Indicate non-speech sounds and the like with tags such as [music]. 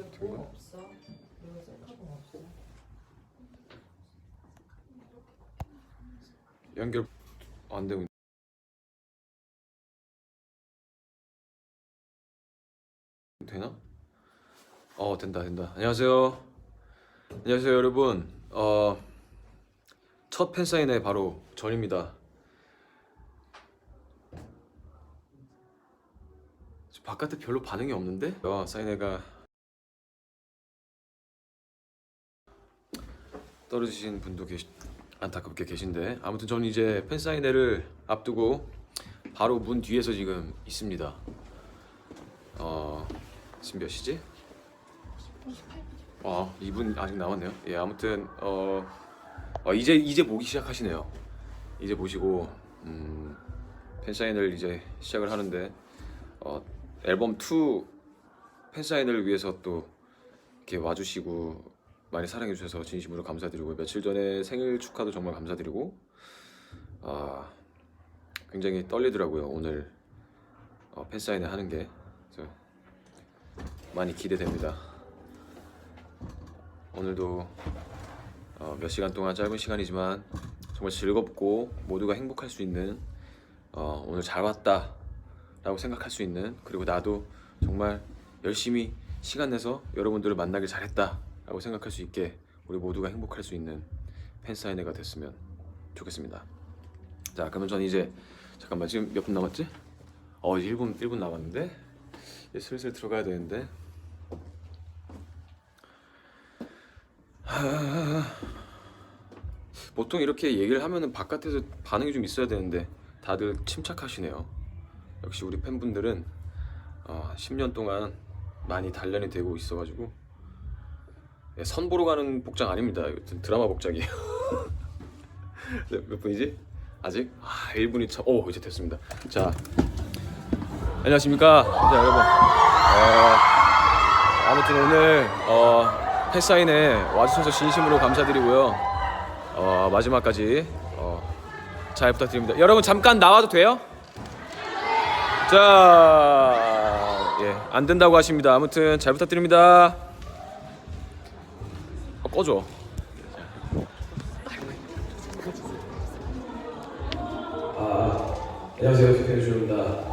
왜 보험 없어? 왜 셀카봉 없어? 연결 안 되고 있- 되나? 어 된다 된다. 안녕하세요. 안녕하세요 여러분. 어 첫 팬사인회 바로 전입니다. 바깥에 별로 반응이 없는데? 어, 사인회가 떨어지신 분도 계시 안타깝게 계신데 아무튼 저는 이제 팬 사인회를 앞두고 바로 문 뒤에서 지금 있습니다. 어 지금 몇 시지? 아 2분 아직 남았네요. 예 아무튼 어, 어, 이제 이제 보기 시작하시네요. 이제 보시고 음, 팬 사인을 이제 시작을 하는데 어, 앨범 2 팬 사인을 위해서 또 이렇게 와주시고 많이 사랑해 주셔서 진심으로 감사드리고 며칠 전에 생일 축하도 정말 감사드리고 아 굉장히 떨리더라고요 오늘. 어, 팬사인회 하는 게. 많이 기대됩니다. 오늘도 어, 몇 시간 동안 짧은 시간이지만 정말 즐겁고 모두가 행복할 수 있는 어, 오늘 잘 왔다 라고 생각할 수 있는 그리고 나도 정말 열심히 시간 내서 여러분들을 만나길 잘했다 라고 생각할 수 있게 우리 모두가 행복할 수 있는 팬사인회가 됐으면 좋겠습니다. 자 그러면 저는 이제 잠깐만 지금 몇 분 남았지? 어 이제 1분 1분 남았는데? 이제 슬슬 들어가야 되는데. 하... 보통 이렇게 얘기를 하면은 바깥에서 반응이 좀 있어야 되는데 다들 침착하시네요. 역시 우리 팬분들은 어, 10년 동안 많이 단련이 되고 있어가지고 예, 선 보러 가는 복장 아닙니다. 드라마 복장이에요. [laughs] 네, 몇 분이지? 아직? 아, 1분이 차. 오, 이제 됐습니다. 자, 안녕하십니까? 자, 여러분. 어, 아무튼 오늘 어, 팬사인회 와주셔서 진심으로 감사드리고요. 어, 마지막까지 어, 잘 부탁드립니다. 여러분 잠깐 나와도 돼요? 자, 예, 안 된다고 하십니다. 아무튼 잘 부탁드립니다. 어, 꺼줘. 아, 안녕하세요, 김태주입니다.